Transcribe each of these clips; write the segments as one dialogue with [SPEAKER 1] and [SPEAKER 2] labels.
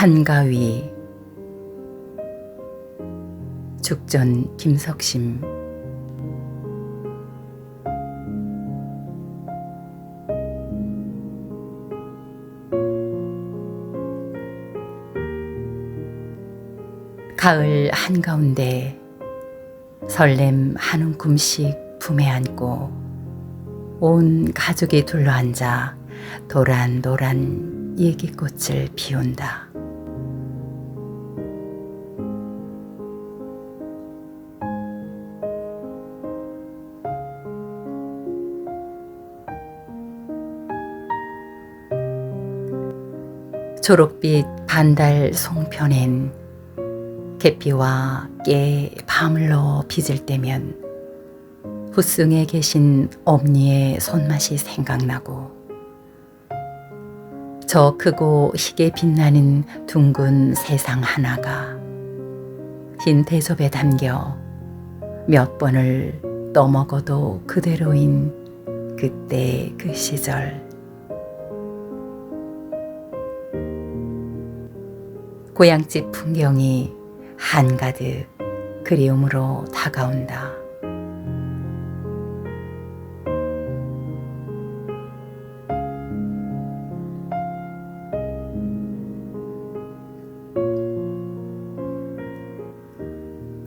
[SPEAKER 1] 한가위 죽전 김석심 가을 한가운데 설렘 한 움큼씩 품에 안고 온 가족이 둘러앉아 도란도란 얘기꽃을 피운다. 초록빛 반달 송편엔 계피와 깨 밤을로 빚을 때면 후승에 계신 엄니의 손맛이 생각나고 저 크고 희게 빛나는 둥근 세상 하나가 흰 대접에 담겨 몇 번을 떠먹어도 그대로인 그때 그 시절 고향집 풍경이 한가득 그리움으로 다가온다.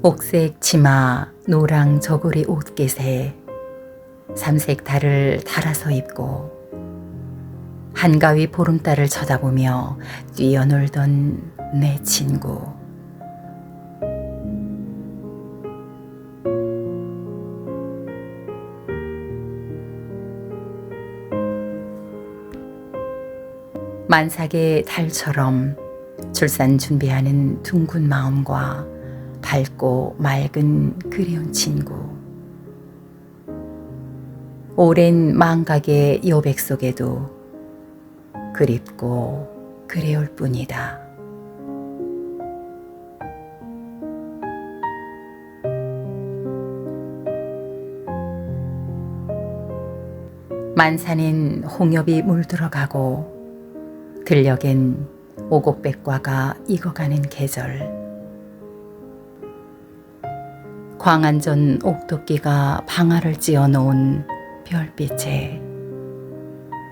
[SPEAKER 1] 옥색 치마, 노랑 저고리 옷깃에 삼색 달을 달아서 입고 한가위 보름달을 쳐다보며 뛰어놀던 내 친구. 만삭의 달처럼 출산 준비하는 둥근 마음과 밝고 맑은 그리운 친구. 오랜 망각의 여백 속에도 그립고 그리울 뿐이다. 만산엔 홍엽이 물들어가고 들녘엔 오곡백과가 익어가는 계절. 광안전 옥토끼가 방아를 찧어 놓은 별빛에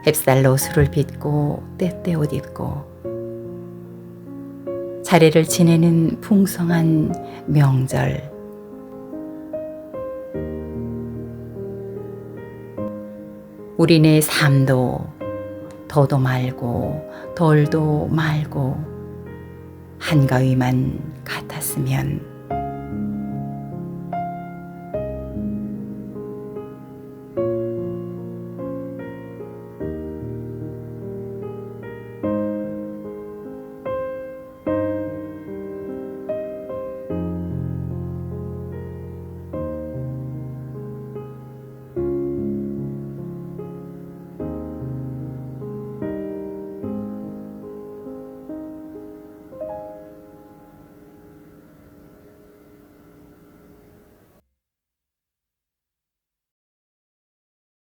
[SPEAKER 1] 햅쌀로 술을 빚고 때때 옷 입고 차례를 지내는 풍성한 명절. 우리네 삶도 더도 말고 덜도 말고 한가위만 같았으면